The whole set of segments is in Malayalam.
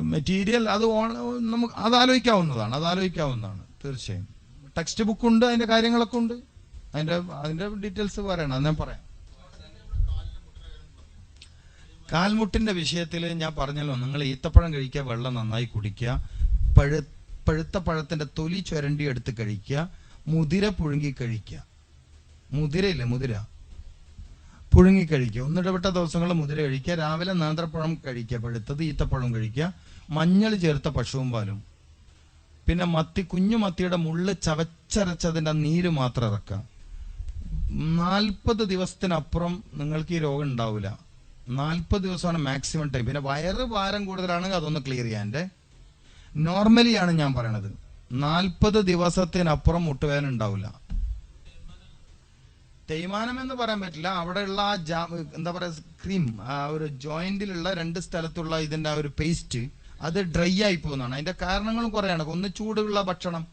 മെറ്റീരിയൽ അത് നമുക്ക് അത് ആലോചിക്കാവുന്നതാണ് അത് ആലോചിക്കാവുന്നതാണ് തീർച്ചയായും. ടെക്സ്റ്റ് ബുക്ക് ഉണ്ട് അതിന്റെ കാര്യങ്ങളൊക്കെ ഉണ്ട്. അതിന്റെ അതിന്റെ ഡീറ്റെയിൽസ് പറയണം ഞാൻ പറയാം. കാൽമുട്ടിന്റെ വിഷയത്തിൽ ഞാൻ പറഞ്ഞല്ലോ നിങ്ങൾ ഈത്തപ്പഴം കഴിക്കുക വെള്ളം നന്നായി കുടിക്കുക പഴു പഴുത്ത പഴത്തിന്റെ തൊലി ചുരണ്ടി എടുത്ത് കഴിക്കുക മുതിര പുഴുങ്ങി കഴിക്കുക. മുതിരയില്ലേ മുതിര? പുഴുങ്ങി കഴിക്കുക ഒന്നിടവിട്ട ദിവസങ്ങൾ മുതിര കഴിക്കുക. രാവിലെ നേന്ത്രപ്പഴം കഴിക്കുക. പഴുത്തത് ഈത്തപ്പഴം കഴിക്കുക. മഞ്ഞൾ ചേർത്ത പശുവും പാലും. പിന്നെ മത്തി കുഞ്ഞു മത്തിയുടെ മുള്ള് ചവച്ചരച്ചതിന്റെ നീര് മാത്രം ഇറക്കുക. നാൽപ്പത് ദിവസത്തിനപ്പുറം നിങ്ങൾക്ക് ഈ രോഗം ഉണ്ടാവില്ല. നാൽപ്പത് ദിവസമാണ് മാക്സിമം ടൈം പിന്നെ വയറ് ഭാരം കൂടുതലാണെങ്കിൽ അതൊന്ന് ക്ലിയർ ചെയ്യാന്റെ നോർമലി ആണ് ഞാൻ പറയണത്. നാൽപ്പത് ദിവസത്തിനപ്പുറം മുട്ടുവേദന ഉണ്ടാവില്ല. തേയ്മാനം എന്ന് പറയാൻ പറ്റില്ല. അവിടെയുള്ള ആ ജാ എന്താ പറയുക ക്രീം ആ ഒരു ജോയിന്റിലുള്ള രണ്ട് സ്ഥലത്തുള്ള ഇതിന്റെ ആ ഒരു പേസ്റ്റ് അത് ഡ്രൈ ആയി പോകുന്നതാണ്. അതിന്റെ കാരണങ്ങളും കുറേയാണ്. ഒന്ന് ചൂടുള്ള ഭക്ഷണം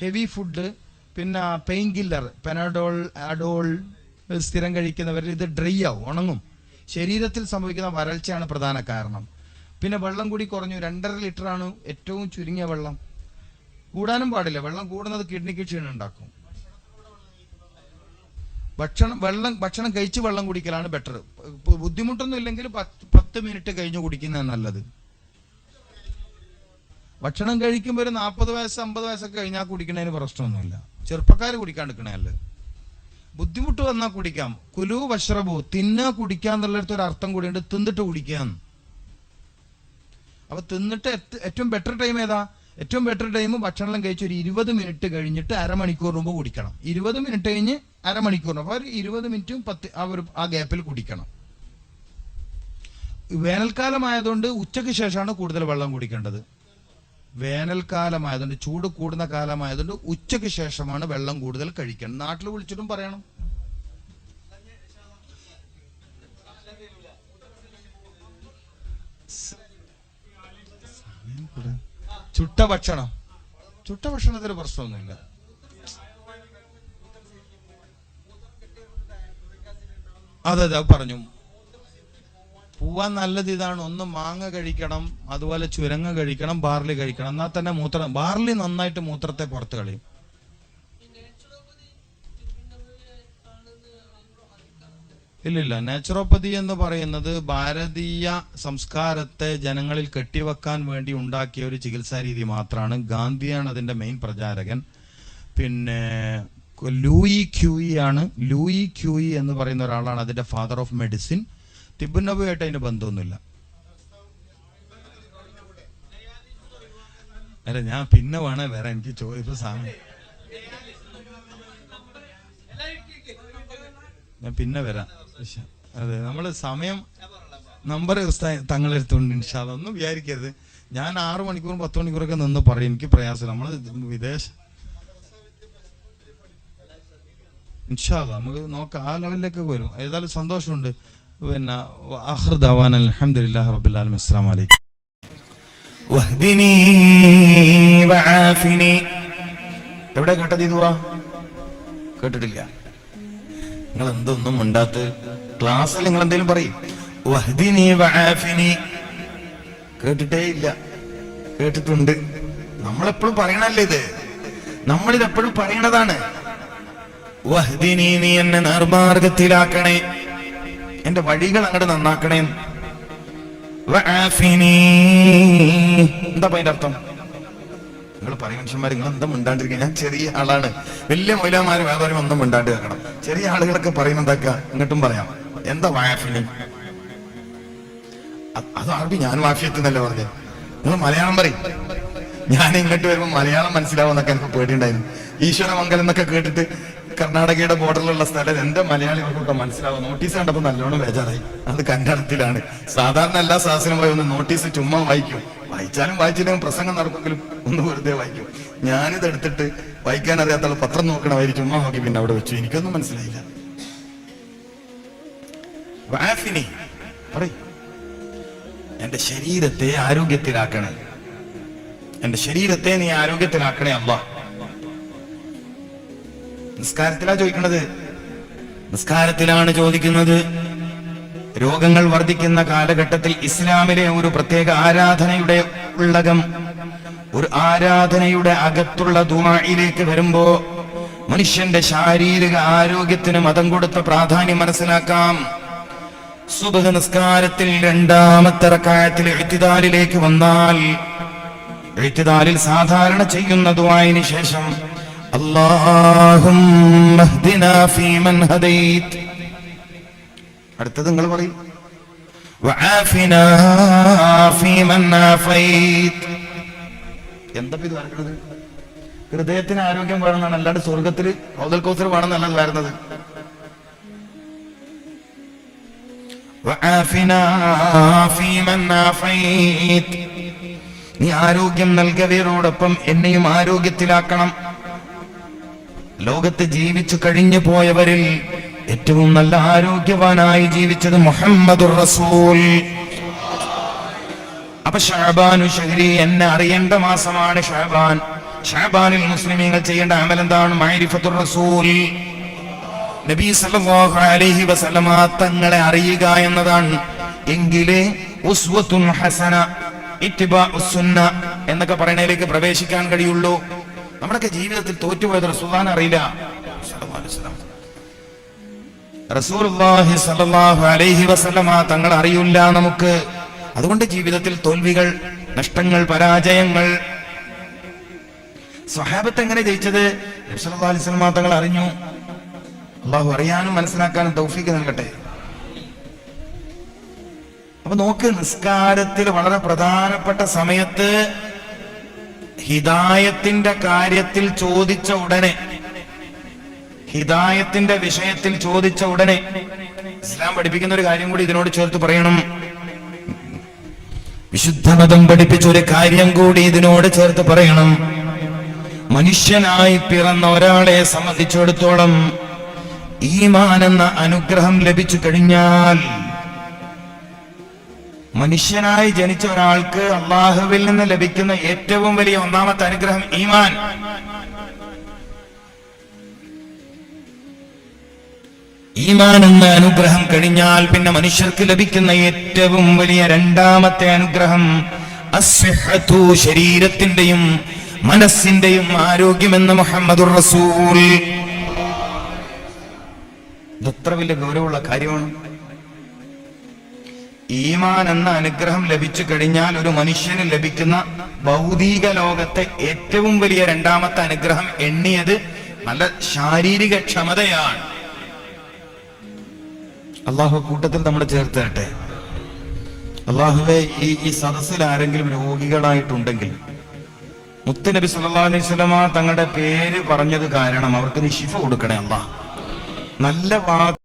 ഹെവി ഫുഡ് പിന്നെ പെയിൻ കില്ലർ പെനഡോൾ അഡോൾ സ്ഥിരം കഴിക്കുന്നവർ ഇത് ഡ്രൈ ആവും ഉണങ്ങും. ശരീരത്തിൽ സംഭവിക്കുന്ന വരൾച്ചയാണ് പ്രധാന കാരണം. പിന്നെ വെള്ളം കൂടി കുറഞ്ഞു രണ്ടര ലിറ്ററാണ് ഏറ്റവും ചുരുങ്ങിയ വെള്ളം. കൂടാനും പാടില്ല. വെള്ളം കൂടുന്നത് കിഡ്നിക്ക് ക്ഷീണം ഉണ്ടാക്കും. ഭക്ഷണം വെള്ളം ഭക്ഷണം കഴിച്ച് വെള്ളം കുടിക്കലാണ് ബെറ്റർ ബുദ്ധിമുട്ടൊന്നും ഇല്ലെങ്കിൽ പത്ത് മിനിറ്റ് കഴിഞ്ഞ് കുടിക്കുന്നതാണ് നല്ലത്. ഭക്ഷണം കഴിക്കുമ്പോൾ ഒരു നാൽപ്പത് വയസ്സ് അമ്പത് വയസ്സൊക്കെ കഴിഞ്ഞാൽ കുടിക്കുന്നതിന് പ്രശ്നമൊന്നുമില്ല. ചെറുപ്പക്കാർ കുടിക്കാണ്ടിരിക്കണേ അല്ലേ ബുദ്ധിമുട്ട് വന്നാൽ കുടിക്കാം. കുലു വശ്രഭു തിന്നാ കുടിക്കാൻ ഒരു അർത്ഥം കൂടിയുണ്ട് തിന്നിട്ട് കുടിക്കാന്ന് അപ്പൊ തിന്നിട്ട് ഏറ്റവും ബെറ്റർ ടൈം ഏതാ? ഏറ്റവും ബെറ്റർ ടൈം ഭക്ഷണം കഴിച്ച് ഒരു ഇരുപത് മിനിറ്റ് കഴിഞ്ഞിട്ട് അരമണിക്കൂർ മുമ്പ് കുടിക്കണം. ഇരുപത് മിനിറ്റ് കഴിഞ്ഞ് അരമണിക്കൂർ. അപ്പൊ ഒരു ഇരുപത് മിനിറ്റും പത്ത് ആ ഒരു ആ ഗ്യാപ്പിൽ കുടിക്കണം. വേനൽക്കാലമായതുകൊണ്ട് ഉച്ചയ്ക്ക് ശേഷമാണ് കൂടുതൽ വെള്ളം കുടിക്കേണ്ടത്. വേനൽക്കാലമായതുകൊണ്ട് ചൂട് കൂടുന്ന കാലമായതുകൊണ്ട് ഉച്ചയ്ക്ക് ശേഷമാണ് വെള്ളം കൂടുതൽ കഴിക്കണം. നാട്ടിൽ വിളിച്ചിട്ടും പറയണം. ചുട്ട ഭക്ഷണം. ചുട്ട ഭക്ഷണത്തിന് പ്രശ്നമൊന്നുമില്ല. അതെ അതെ പറഞ്ഞു. പോവാൻ നല്ലത് ഇതാണ്. ഒന്ന് മാങ്ങ കഴിക്കണം അതുപോലെ ചുരങ്ങ കഴിക്കണം ബാർലി കഴിക്കണം. എന്നാൽ തന്നെ മൂത്രം ബാർലി നന്നായിട്ട് മൂത്രത്തെ പുറത്ത് കളയും. ഇല്ലില്ല നാച്ചുറോപ്പതി എന്ന് പറയുന്നത് ഭാരതീയ സംസ്കാരത്തെ ജനങ്ങളിൽ കെട്ടിവെക്കാൻ വേണ്ടി ഉണ്ടാക്കിയ ഒരു ചികിത്സാ രീതി മാത്രമാണ്. ഗാന്ധിയാണ് അതിന്റെ മെയിൻ പ്രചാരകൻ. പിന്നെ ലൂയി ക്യൂയി ആണ്. ലൂയി ക്യൂയി എന്ന് പറയുന്ന ഒരാളാണ് അതിന്റെ ഫാദർ ഓഫ് മെഡിസിൻ തിബുനബുമായിട്ട് അതിന് ബന്ധമൊന്നുമില്ല. അല്ല ഞാൻ പിന്നെ വേണേ വേറെ എനിക്ക് ചോദിപ്പോ സാമി ഞാൻ പിന്നെ വരാം. അതെ നമ്മൾ സമയം നമ്പർ തങ്ങളെടുത്തുണ്ട് ഇൻഷാല്ല ഒന്നും വിചാരിക്കരുത്. ഞാൻ ആറു മണിക്കൂറും പത്ത് മണിക്കൂറൊക്കെ നിന്ന് പറയും. എനിക്ക് പ്രയാസം നമ്മൾ വിദേശ ഇൻഷാല്ല നമുക്ക് നോക്കാം. ആ ലെവലിലേക്ക് വരും ഏതായാലും സന്തോഷമുണ്ട്. പിന്നെ അഹർദാവാൻ അലഹമുല്ലാ റബുല്ലാലും അസ്സാം എവിടെ കേട്ടത് ഇതുവ കേട്ടിട്ടില്ല. നിങ്ങൾ എന്തൊന്നും ഉണ്ടാത്ത ക്ലാസ്സിൽ നിങ്ങൾ എന്തെങ്കിലും പറയും കേട്ടിട്ടേ ഇല്ല. കേട്ടിട്ടുണ്ട്. നമ്മളെപ്പോഴും പറയണല്ലേ ഇത്? നമ്മളിത് എപ്പോഴും പറയണതാണ്. വഹ്ദിനി നീ എന്നെ നേർമാർഗത്തിലാക്കണേ. എന്റെ വഴികൾ അങ്ങോട്ട് നന്നാക്കണേ. എന്താ അതിന്റെ അർത്ഥം? നിങ്ങൾ പറയും മനുഷ്യന്മാർ നിങ്ങൾ എന്താ മിണ്ടാണ്ടിരിക്കുക ഞാൻ ചെറിയ ആളാണ്. വലിയ മൊയിലാമാര് വ്യാപാരം ഒന്നും മിണ്ടാണ്ട് കേൾക്കണം ചെറിയ ആളുകളൊക്കെ പറയുന്ന എന്താക്കുക ഇങ്ങോട്ടും പറയാം. എന്താ വാഫിനി അത് ആർക്കും ഞാൻ വാഫിയത്ത് പറഞ്ഞത് നിങ്ങൾ മലയാളം പറയും. ഞാൻ ഇങ്ങോട്ട് വരുമ്പോൾ മലയാളം മനസ്സിലാവുന്നൊക്കെ എനിക്ക് പേടിയുണ്ടായിരുന്നു. ഈശ്വര മംഗലം എന്നൊക്കെ കേട്ടിട്ട് കർണാടകയുടെ ബോർഡറിലുള്ള സ്ഥലം എന്റെ മലയാളികൾക്കൊക്കെ മനസ്സിലാവും. നോട്ടീസ് കണ്ടപ്പോൾ നല്ലോണം ബേജാറായി. അത് കന്നഡത്തിലാണ് സാധാരണ എല്ലാ സാഹസിനും പോയി ഒന്ന് നോട്ടീസ് ചുമ്മാ വായിക്കും. വായിച്ചാലും വായിച്ചില്ലെങ്കിലും പ്രസംഗം നടക്കുമെങ്കിലും ഒന്ന് വെറുതെ വായിക്കും. ഞാനിത് എടുത്തിട്ട് വായിക്കാൻ അറിയാത്ത പത്രം നോക്കണമായി ചുമ്മാ നോക്കി പിന്നെ അവിടെ വെച്ചു. എനിക്കൊന്നും മനസ്സിലായില്ല. വാഫിനി പറയും. എന്റെ ശരീരത്തെ ആരോഗ്യത്തിലാക്കണേ. എന്റെ ശരീരത്തെ നീ ആരോഗ്യത്തിലാക്കണേ അല്ല നിസ്കാരത്തിലാ ചോദിക്കണത്? നിസ്കാരത്തിലാണ് ചോദിക്കുന്നത്. രോഗങ്ങൾ വർദ്ധിക്കുന്ന കാലഘട്ടത്തിൽ ഇസ്ലാമിലെ ഒരു പ്രത്യേക ആരാധനയുടെ ഉള്ളകം ഒരു ആരാധനയുടെ അകത്തുള്ള ദുമായിലേക്ക് വരുമ്പോ മനുഷ്യന്റെ ശാരീരിക ആരോഗ്യത്തിന് മതം കൊടുത്ത പ്രാധാന്യം മനസ്സിലാക്കാം. സുബഹ നിസ്കാരത്തിൽ രണ്ടാമത്തെ റക്കായത്തിൽ എഴുത്തിദാലിലേക്ക് വന്നാൽ എഴുത്തിദാലിൽ സാധാരണ ചെയ്യുന്ന ദുആയിന് ശേഷം അല്ലാഹുമ്മ ഹ്ദിനാ ഫീമൻ ഹദൈത് അടുത്തത് നിങ്ങൾ പറയും വആഫിനാ ഫീമൻ ആഫൈത് എന്താ ഇപ്പൊ ഇത് പറയുന്നത് ഹൃദയത്തിന് ആരോഗ്യം വേണമെന്നാണ് അല്ലാണ്ട് സ്വർഗത്തിൽ ഹൗദൽ കൗസർ വേണമെന്നല്ല വരുന്നത് وعافنا فيمن عافيت നീ ആരോഗ്യം നൽകിയവരോടൊപ്പം എന്നെയും ആരോഗ്യത്തിലാക്കണം ലോകത്ത് ജീവിച്ചു കഴിഞ്ഞു പോയവരിൽ ഏറ്റവും നല്ല ആരോഗ്യവാനായി ജീവിച്ചത് മുഹമ്മദുർ റസൂൽ. അപ്പൊ ഷാബാനു ഷഹരി എന്നെ അറിയേണ്ട മാസമാണ് ഷാബാൻ. ഷാബാനിൽ മുസ്ലിമീങ്ങൾ ചെയ്യേണ്ട മൈരിഫത്തുർ റസൂൽ. നബി സല്ലല്ലാഹു അലൈഹി വസല്ലമ തങ്ങളെ അറിയുക എന്നതാണ്. എങ്കിലേ ഹസന സുന്ന എന്നൊക്കെ പറയണതിലേക്ക് പ്രവേശിക്കാൻ കഴിയുള്ളൂ. നമ്മുടെയൊക്കെ ജീവിതത്തിൽ തോറ്റുപോയത് റസൂലാൻ അറിയില്ല. അലൈഹി വസല്ലമ തങ്ങൾ അറിയില്ല നമുക്ക്. അതുകൊണ്ട് ജീവിതത്തിൽ തോൽവികൾ നഷ്ടങ്ങൾ പരാജയങ്ങൾ. സ്വഹാബത്ത് എങ്ങനെ ജയിച്ചത്? തങ്ങൾ അറിഞ്ഞു. അള്ളാഹു അറിയാനും മനസ്സിലാക്കാനും തൗഫീക്ക് നൽകട്ടെ. അപ്പൊ നോക്ക് നിസ്കാരത്തിൽ വളരെ പ്രധാനപ്പെട്ട സമയത്ത് ഹിദായത്തിന്റെ കാര്യത്തിൽ ചോദിച്ച ഉടനെ ഹിദായത്തിന്റെ വിഷയത്തിൽ ചോദിച്ച ഉടനെ ഇസ്ലാം പഠിപ്പിക്കുന്ന ഒരു കാര്യം കൂടി ഇതിനോട് ചേർത്ത് പറയണം. വിശുദ്ധമതം പഠിപ്പിച്ച ഒരു കാര്യം കൂടി ഇതിനോട് ചേർത്ത് പറയണം. മനുഷ്യനായി പിറന്ന ഒരാളെ സംബന്ധിച്ചിടത്തോളം ഈമാൻ എന്ന അനുഗ്രഹം ലഭിച്ചു കഴിഞ്ഞാൽ മനുഷ്യനായി ജനിച്ച ഒരാൾക്ക് അള്ളാഹുവിൽ നിന്ന് ലഭിക്കുന്ന ഏറ്റവും വലിയ ഒന്നാമത്തെ അനുഗ്രഹം ഈമാൻ. ഈമാൻ എന്ന അനുഗ്രഹം കഴിഞ്ഞാൽ പിന്നെ മനുഷ്യർക്ക് ലഭിക്കുന്ന ഏറ്റവും വലിയ രണ്ടാമത്തെ അനുഗ്രഹം അസ്വഹത്തു ശരീരത്തിന്റെയും മനസ്സിന്റെയും ആരോഗ്യമെന്ന് മുഹമ്മദുർ റസൂൽ. ഇതത്ര വലിയ ഗൗരവമുള്ള കാര്യമാണ്. ഈമാൻ എന്ന അനുഗ്രഹം ലഭിച്ചു കഴിഞ്ഞാൽ ഒരു മനുഷ്യന് ലഭിക്കുന്ന ഭൗതിക ലോകത്തെ ഏറ്റവും വലിയ രണ്ടാമത്തെ അനുഗ്രഹം എണ്ണിയത് നല്ല ശാരീരിക ക്ഷമതയാണ്. അള്ളാഹു കൂട്ടത്തിൽ നമ്മൾ ചേർത്തട്ടെ. അള്ളാഹുവെ ഈ ഈ സദസ്സിൽ ആരെങ്കിലും രോഗികളായിട്ടുണ്ടെങ്കിൽ മുത്തുനബി സല്ലാ അലൈഹി സ്വലമ തങ്ങളുടെ പേര് പറഞ്ഞത് കാരണം അവർക്ക് നീ ശിഫ കൊടുക്കണേ അള്ളാഹ് നല്ല വാക്ക്